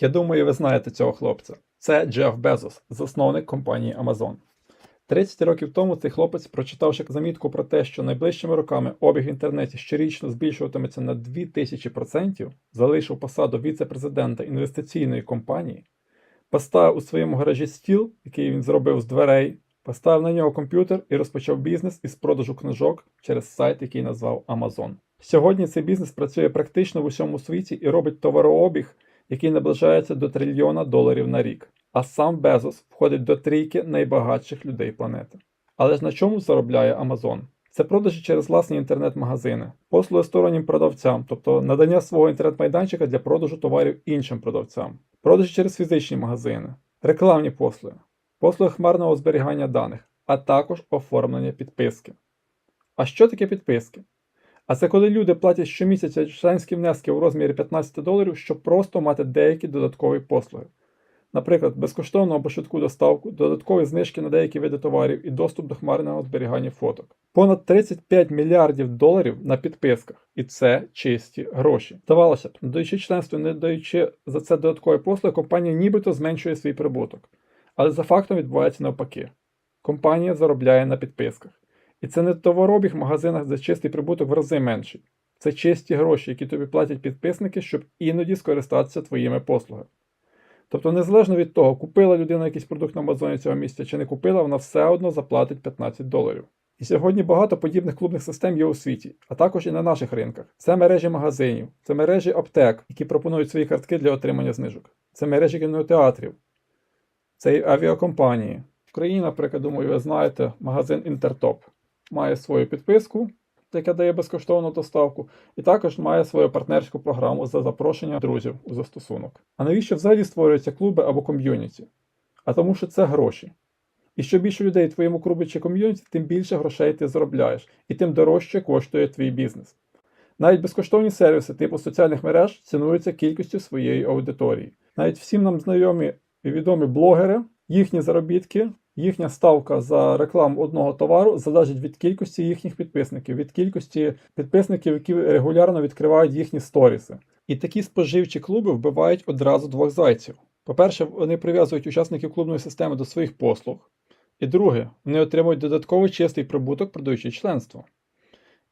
Я думаю, ви знаєте цього хлопця. Це Джеф Безос, засновник компанії Amazon. 30 років тому цей хлопець, прочитавши замітку про те, що найближчими роками обіг в інтернеті щорічно збільшуватиметься на 2000%, залишив посаду віце-президента інвестиційної компанії, поставив у своєму гаражі стіл, який він зробив з дверей, поставив на нього комп'ютер і розпочав бізнес із продажу книжок через сайт, який назвав Amazon. Сьогодні цей бізнес працює практично в усьому світі і робить товарообіг, який наближається до трильйона доларів на рік. А сам Безос входить до трійки найбагатших людей планети. Але ж на чому заробляє Amazon? Це продажі через власні інтернет-магазини, послуги стороннім продавцям, тобто надання свого інтернет-майданчика для продажу товарів іншим продавцям, продажі через фізичні магазини, рекламні послуги, послуги хмарного зберігання даних, а також оформлення підписки. А що таке підписки? А це коли люди платять щомісяця членські внески у розмірі 15 доларів, щоб просто мати деякі додаткові послуги. Наприклад, безкоштовну або швидку доставку, додаткові знижки на деякі види товарів і доступ до хмарного зберігання фоток. Понад 35 мільярдів доларів на підписках, і це чисті гроші. Здавалося б, надаючи членство, не даючи за це додаткові послуги, компанія нібито зменшує свій прибуток. Але за фактом відбувається навпаки. Компанія заробляє на підписках. І це не товаробіг в магазинах, де чистий прибуток в рази менший. Це чисті гроші, які тобі платять підписники, щоб іноді скористатися твоїми послугами. Тобто, незалежно від того, купила людина якийсь продукт на Амазоні цього місяця чи не купила, вона все одно заплатить 15 доларів. І сьогодні багато подібних клубних систем є у світі, а також і на наших ринках. Це мережі магазинів, це мережі аптек, які пропонують свої картки для отримання знижок. Це мережі кінотеатрів, це і авіакомпанії. В Україні, наприклад, думаю, ви знаєте, магазин Інтертоп має свою підписку, яка дає безкоштовну доставку, і також має свою партнерську програму за запрошення друзів у застосунок. А навіщо взагалі створюються клуби або ком'юніті? А тому, що це гроші. І що більше людей в твоєму клубі чи ком'юніті, тим більше грошей ти заробляєш, і тим дорожче коштує твій бізнес. Навіть безкоштовні сервіси типу соціальних мереж цінуються кількістю своєї аудиторії. Навіть всім нам знайомі і відомі блогери, їхні заробітки, їхня ставка за рекламу одного товару залежить від кількості їхніх підписників, від кількості підписників, які регулярно відкривають їхні сторіси. І такі споживчі клуби вбивають одразу двох зайців. По-перше, вони прив'язують учасників клубної системи до своїх послуг. І друге, вони отримують додатковий чистий прибуток, продаючи членство.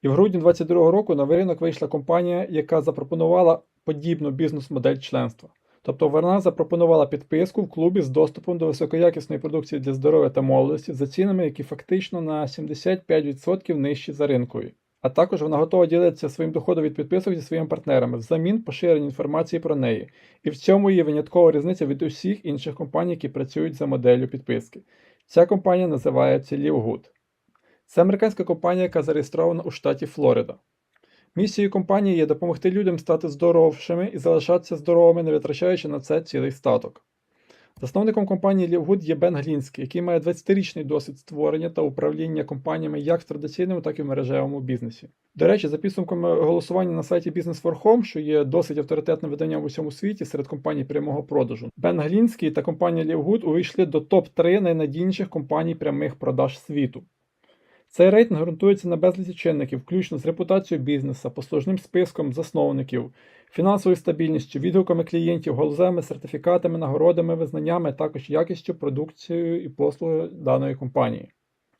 І в грудні 2022 року на ринок вийшла компанія, яка запропонувала подібну бізнес-модель членства. Тобто вона запропонувала підписку в клубі з доступом до високоякісної продукції для здоров'я та молодості за цінами, які фактично на 75% нижчі за ринкові. А також вона готова ділитися своїм доходом від підписок зі своїми партнерами взамін поширення інформації про неї. І в цьому є виняткова різниця від усіх інших компаній, які працюють за моделлю підписки. Ця компанія називається LiveGood. Це американська компанія, яка зареєстрована у штаті Флорида. Місією компанії є допомогти людям стати здоровшими і залишатися здоровими, не витрачаючи на це цілий статок. Засновником компанії LiveGood є Бен Глінський, який має 20-річний досвід створення та управління компаніями як в традиційному, так і в мережевому бізнесі. До речі, за підсумками голосування на сайті Business for Home, що є досить авторитетним виданням в усьому світі серед компаній прямого продажу, Бен Глінський та компанія LiveGood увійшли до топ-3 найнадійніших компаній прямих продаж світу. Цей рейтинг ґрунтується на безліці чинників, включно з репутацією бізнесу, послужним списком засновників, фінансовою стабільністю, відгуками клієнтів, галузевими сертифікатами, нагородами, визнаннями, також якістю, продукцією і послугою даної компанії.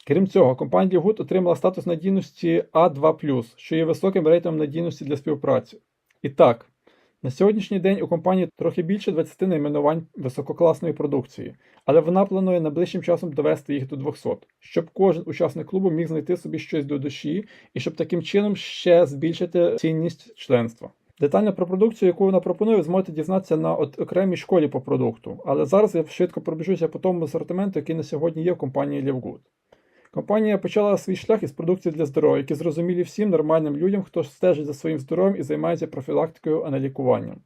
Крім цього, компанія Good отримала статус надійності А2, що є високим рейтингом надійності для співпраці. І так, на сьогоднішній день у компанії трохи більше 20 найменувань висококласної продукції, але вона планує найближчим часом довести їх до 200, щоб кожен учасник клубу міг знайти собі щось до душі і щоб таким чином ще збільшити цінність членства. Детально про продукцію, яку вона пропонує, зможете дізнатися на окремій школі по продукту. Але зараз я швидко пробіжуся по тому асортименту, який на сьогодні є в компанії LiveGood. Компанія почала свій шлях із продукції для здоров'я, які зрозумілі всім нормальним людям, хто стежить за своїм здоров'ям і займається профілактикою, а не лікуванням.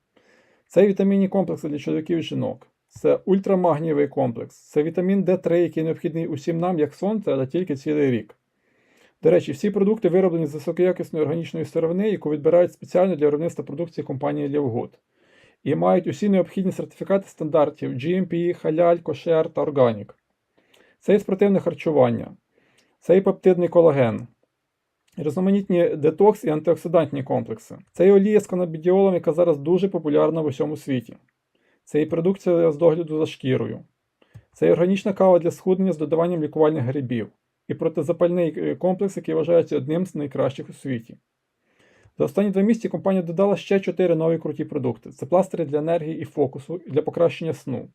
Це вітамінні комплекси для чоловіків і жінок. Це ультрамагнієвий комплекс, це вітамін D3, який необхідний усім нам, як сонце, але тільки цілий рік. До речі, всі продукти вироблені з високоякісної органічної сировини, яку відбирають спеціально для виробництва продукції компанії LiveGood. І мають усі необхідні сертифікати стандартів GMP, халяль, кошер та органік. Це і спортивне харчування, це і пептидний колаген, різноманітні детокс і антиоксидантні комплекси. Це і олія з канабідіолом, яка зараз дуже популярна в усьому світі. Це і продукція з догляду за шкірою, це і органічна кава для схуднення з додаванням лікувальних грибів, і протизапальний е, комплекс, який вважається одним з найкращих у світі. За останні два місяці компанія додала ще чотири нові круті продукти: це пластири для енергії і фокусу для покращення сну,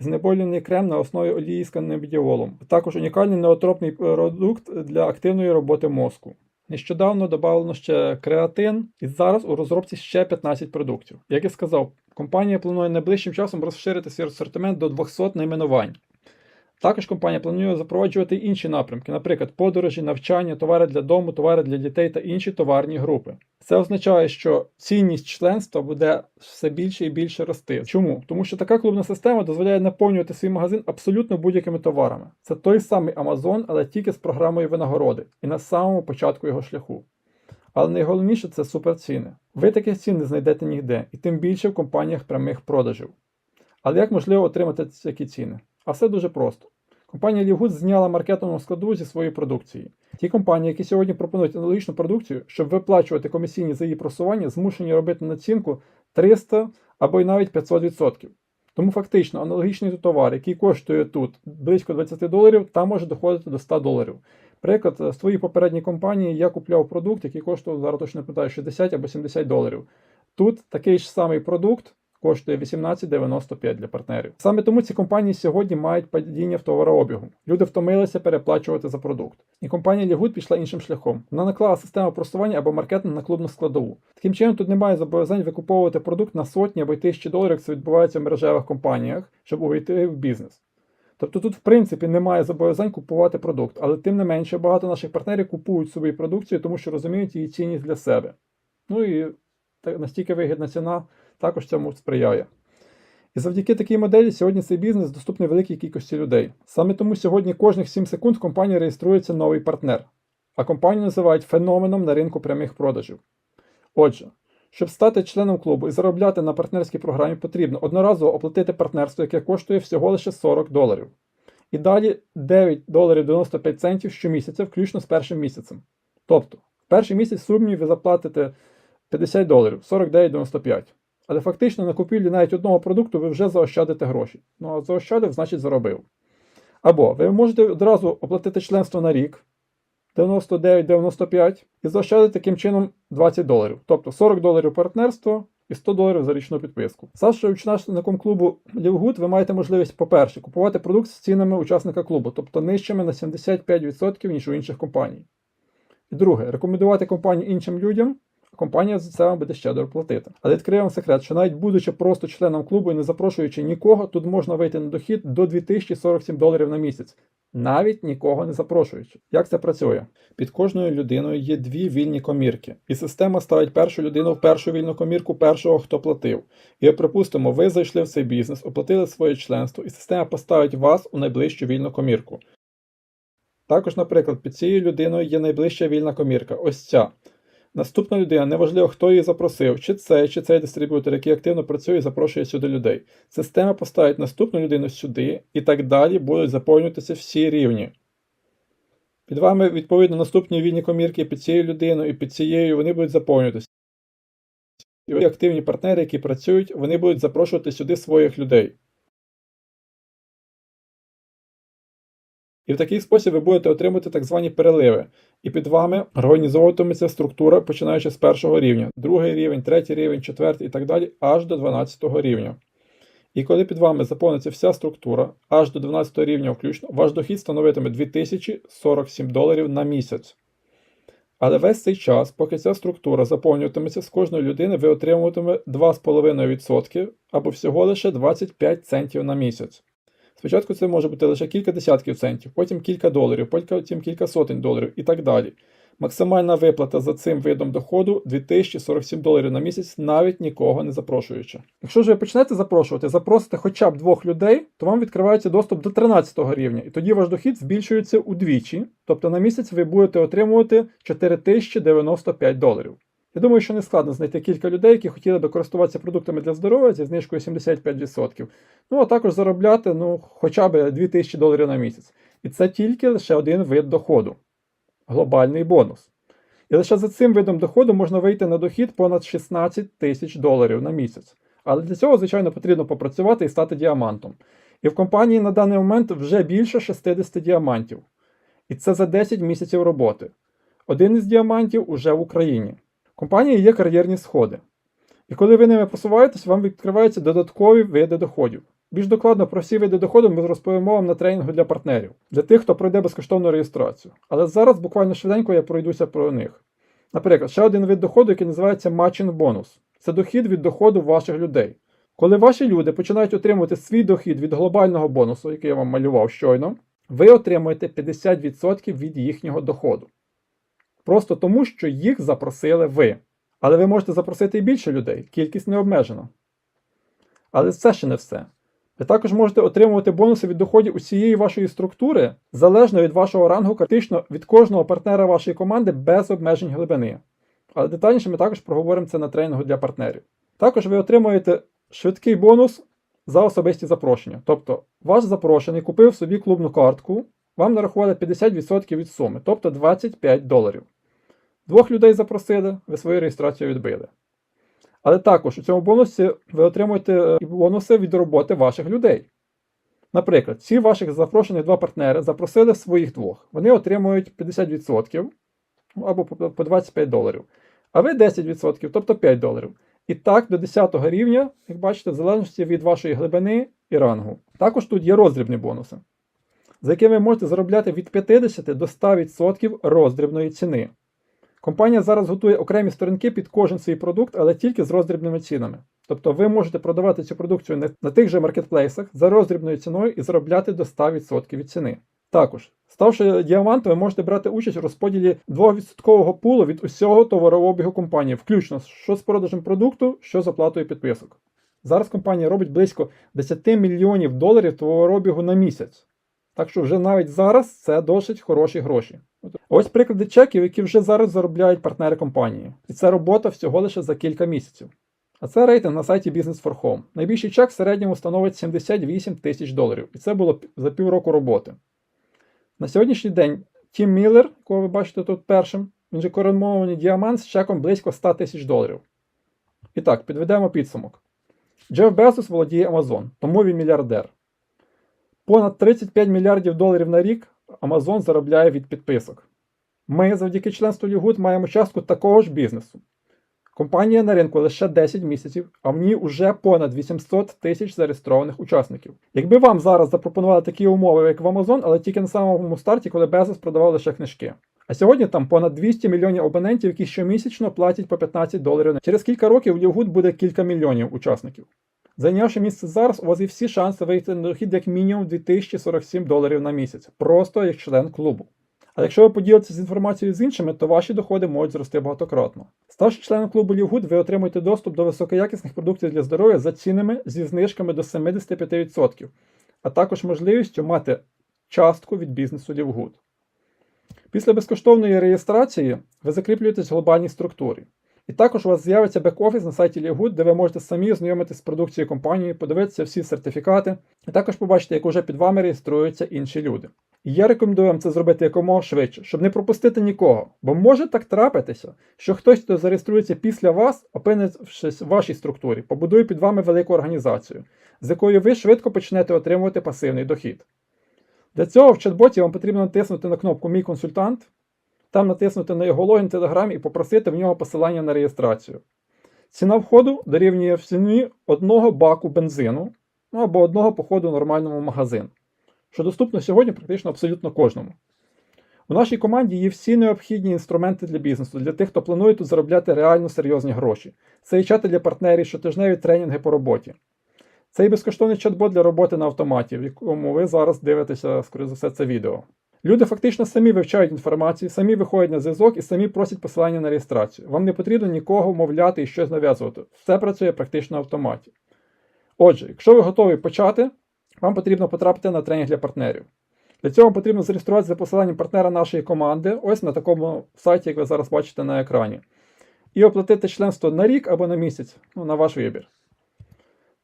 знеболювальний крем на основі олії з каннабідіолом, також унікальний неотропний продукт для активної роботи мозку. Нещодавно додавлено ще креатин, і зараз у розробці ще 15 продуктів. Як я сказав, компанія планує найближчим часом розширити свій асортимент до 200 найменувань. Також компанія планує запроваджувати інші напрямки, наприклад, подорожі, навчання, товари для дому, товари для дітей та інші товарні групи. Це означає, що цінність членства буде все більше і більше рости. Чому? Тому що така клубна система дозволяє наповнювати свій магазин абсолютно будь-якими товарами. Це той самий Amazon, але тільки з програмою винагороди і на самому початку його шляху. Але найголовніше це суперціни. Ви таких цін не знайдете ніде, і тим більше в компаніях прямих продажів. Але як можливо отримати такі ціни? А все дуже просто. Компанія Лівгуд зняла маркетингову складу зі своєї продукції. Ті компанії, які сьогодні пропонують аналогічну продукцію, щоб виплачувати комісійні за її просування, змушені робити націнку 300 або й навіть 500%. Тому фактично аналогічний товар, який коштує тут близько 20 доларів, там може доходити до 100 доларів. Приклад, з твоєї попередньої компанії я купляв продукт, який коштував зараз точно не пам'ятаю, 60 або 70 доларів. Тут такий ж самий продукт коштує 18,95 для партнерів. Саме тому ці компанії сьогодні мають падіння в товарообігу. Люди втомилися переплачувати за продукт. І компанія Лігуд пішла іншим шляхом. Вона наклала систему просування або маркетинг на клубну складову. Таким чином, тут немає зобов'язань викуповувати продукт на сотні або й тисячі доларів, як це відбувається в мережевих компаніях, щоб увійти в бізнес. Тобто тут, в принципі, немає зобов'язань купувати продукт, але тим не менше багато наших партнерів купують собі продукцію, тому що розуміють її цінність для себе. Ну і настільки вигідна ціна також цьому сприяє. І завдяки такій моделі сьогодні цей бізнес доступний великій кількості людей. Саме тому сьогодні кожних 7 секунд в компанії реєструється новий партнер, а компанію називають феноменом на ринку прямих продажів. Отже, щоб стати членом клубу і заробляти на партнерській програмі, потрібно одноразово оплатити партнерство, яке коштує всього лише 40 доларів. І далі 9 доларів 95 центів щомісяця, включно з першим місяцем. Тобто, в перший місяць в сумі ви заплатите 50 доларів 49,95. Але фактично на купівлі навіть одного продукту ви вже заощадите гроші. Ну а заощадив, значить заробив. Або ви можете одразу оплатити членство на рік 99,95 і заощадити таким чином 20 доларів. Тобто 40 доларів партнерство і 100 доларів за річну підписку. Саша, учасником клубу Лівгуд, ви маєте можливість, по-перше, купувати продукт з цінами учасника клубу, тобто нижчими на 75%, ніж у інших компаній. І друге, рекомендувати компанію іншим людям компанія за це вам буде щедро платити. Але відкрию вам секрет, що навіть будучи просто членом клубу і не запрошуючи нікого, тут можна вийти на дохід до 2047 доларів на місяць. Навіть нікого не запрошуючи. Як це працює? Під кожною людиною є дві вільні комірки, і система ставить першу людину в першу вільну комірку першого, хто платив. І припустимо, ви зайшли в цей бізнес, оплатили своє членство, і система поставить вас у найближчу вільну комірку. Також, наприклад, під цією людиною є найближча вільна комірка. Ось ця. Наступна людина, неважливо, хто її запросив, чи цей, чи цей дистриб'ютор, який активно працює і запрошує сюди людей. Система поставить наступну людину сюди, і так далі будуть заповнюватися всі рівні. Під вами, відповідно, наступні вільні комірки під цією людиною і під цією вони будуть заповнюватися. І активні партнери, які працюють, вони будуть запрошувати сюди своїх людей. І в такий спосіб ви будете отримати так звані переливи. І під вами організовуватиметься структура, починаючи з першого рівня, другий рівень, третій рівень, четвертий і так далі, аж до 12 рівня. І коли під вами заповниться вся структура, аж до 12 рівня включно, ваш дохід становитиме 2047 доларів на місяць. Але весь цей час, поки ця структура заповнюватиметься з кожної людини, ви отримуватиме 2,5% або всього лише 25 центів на місяць. Спочатку це може бути лише кілька десятків центів, потім кілька доларів, потім кілька сотень доларів і так далі. Максимальна виплата за цим видом доходу 2047 доларів на місяць, навіть нікого не запрошуючи. Якщо ж ви почнете запрошувати, запросите хоча б двох людей, то вам відкривається доступ до 13 рівня, і тоді ваш дохід збільшується удвічі, тобто на місяць ви будете отримувати 4095 доларів. Я думаю, що не складно знайти кілька людей, які хотіли би користуватися продуктами для здоров'я зі знижкою 75%. Ну, а також заробляти ну, хоча б 2000 доларів на місяць. І це тільки лише один вид доходу глобальний бонус. І лише за цим видом доходу можна вийти на дохід понад 16 тисяч доларів на місяць. Але для цього, звичайно, потрібно попрацювати і стати діамантом. І в компанії на даний момент вже більше 60 діамантів. І це за 10 місяців роботи. Один із діамантів уже в Україні. Компанії є кар'єрні сходи. І коли ви ними просуваєтесь, вам відкриваються додаткові види доходів. Більш докладно про всі види доходу ми розповімо вам на тренінгу для партнерів, для тих, хто пройде безкоштовну реєстрацію. Але зараз буквально швиденько я пройдуся про них. Наприклад, ще один вид доходу, який називається матчинг бонус. Це дохід від доходу ваших людей. Коли ваші люди починають отримувати свій дохід від глобального бонусу, який я вам малював щойно, ви отримуєте 50% від їхнього доходу. Просто тому, що їх запросили ви. Але ви можете запросити і більше людей, кількість не обмежена. Але це ще не все. Ви також можете отримувати бонуси від доходів усієї вашої структури, залежно від вашого рангу, критично від кожного партнера вашої команди без обмежень глибини. Але детальніше ми також проговоримо це на тренінгу для партнерів. Також ви отримуєте швидкий бонус за особисті запрошення. Тобто, ваш запрошений купив собі клубну картку, вам нарахували 50% від суми, тобто 25 доларів. Двох людей запросили, ви свою реєстрацію відбили. Але також у цьому бонусі ви отримуєте бонуси від роботи ваших людей. Наприклад, всі ваших запрошених два партнери запросили своїх двох. Вони отримують 50% або по 25 доларів. А ви 10%, тобто 5 доларів. І так до 10 рівня, як бачите, в залежності від вашої глибини і рангу. Також тут є роздрібні бонуси, за якими ви можете заробляти від 50 до 100% роздрібної ціни. Компанія зараз готує окремі сторінки під кожен свій продукт, але тільки з роздрібними цінами. Тобто ви можете продавати цю продукцію на, тих же маркетплейсах за роздрібною ціною і заробляти до 100% від ціни. Також, ставши діамантом, ви можете брати участь у розподілі 2% пулу від усього товарообігу компанії, включно що з продажем продукту, що з оплатою підписок. Зараз компанія робить близько 10 мільйонів доларів товарообігу на місяць. Так що вже навіть зараз це досить хороші гроші. Ось приклади чеків, які вже зараз заробляють партнери компанії. І це робота всього лише за кілька місяців. А це рейтинг на сайті Business for Home. Найбільший чек в середньому становить 78 тисяч доларів, і це було за півроку роботи. На сьогоднішній день Тім Міллер, якого ви бачите тут першим, він же коронований діамант з чеком близько 100 тисяч доларів. І так, підведемо підсумок. Джеф Безос володіє Amazon, тому він мільярдер. Понад 35 мільярдів доларів на рік Amazon заробляє від підписок. Ми завдяки членству Лігуд маємо частку такого ж бізнесу. Компанія на ринку лише 10 місяців, а в ній вже понад 800 тисяч зареєстрованих учасників. Якби вам зараз запропонували такі умови, як в Amazon, але тільки на самому старті, коли Безос продавав лише книжки. А сьогодні там понад 200 мільйонів абонентів, які щомісячно платять по 15 доларів. Через кілька років в Лігуд буде кілька мільйонів учасників. Зайнявши місце зараз, у вас є всі шанси вийти на дохід як мінімум 2047 доларів на місяць, просто як член клубу. А якщо ви поділитеся з інформацією з іншими, то ваші доходи можуть зрости багатократно. Ставши членом клубу Лівгуд, ви отримуєте доступ до високоякісних продуктів для здоров'я за цінами зі знижками до 75%, а також можливістю мати частку від бізнесу Лівгуд. Після безкоштовної реєстрації ви закріплюєтесь в глобальній структурі. І також у вас з'явиться бек-офіс на сайті Лігуд, де ви можете самі ознайомитися з продукцією компанії, подивитися всі сертифікати, і також побачити, як уже під вами реєструються інші люди. І я рекомендую вам це зробити якомога швидше, щоб не пропустити нікого. Бо може так трапитися, що хтось, хто зареєструється після вас, опинившись в вашій структурі, побудує під вами велику організацію, з якою ви швидко почнете отримувати пасивний дохід. Для цього в чат-боті вам потрібно натиснути на кнопку Мій консультант, там натиснути на його логін Telegram і попросити в нього посилання на реєстрацію. Ціна входу дорівнює в ціні одного баку бензину ну, або одного походу в нормальному магазин що доступно сьогодні практично абсолютно кожному. У нашій команді є всі необхідні інструменти для бізнесу, для тих, хто планує тут заробляти реально серйозні гроші. Це і чати для партнерів, щотижневі тренінги по роботі. Це і безкоштовний чат-бот для роботи на автоматі, в якому ви зараз дивитеся, скоріше за все, це відео. Люди фактично самі вивчають інформацію, самі виходять на зв'язок і самі просять посилання на реєстрацію. Вам не потрібно нікого вмовляти і щось нав'язувати. Все працює практично на автоматі. Отже, якщо ви готові почати, вам потрібно потрапити на тренінг для партнерів. Для цього потрібно зареєструватися за посиланням партнера нашої команди, ось на такому сайті, як ви зараз бачите на екрані, і оплатити членство на рік або на місяць, ну, на ваш вибір.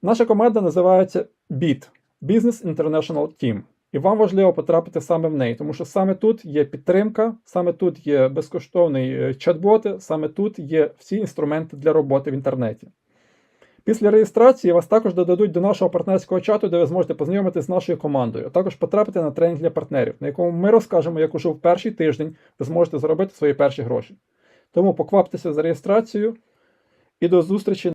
Наша команда називається BIT Business International Team. І вам важливо потрапити саме в неї, тому що саме тут є підтримка, саме тут є безкоштовний е, чат-боти, саме тут є всі інструменти для роботи в інтернеті. Після реєстрації вас також додадуть до нашого партнерського чату, де ви зможете познайомитися з нашою командою, а також потрапити на тренінг для партнерів, на якому ми розкажемо, як уже в перший тиждень ви зможете заробити свої перші гроші. Тому покваптеся за реєстрацією і до зустрічі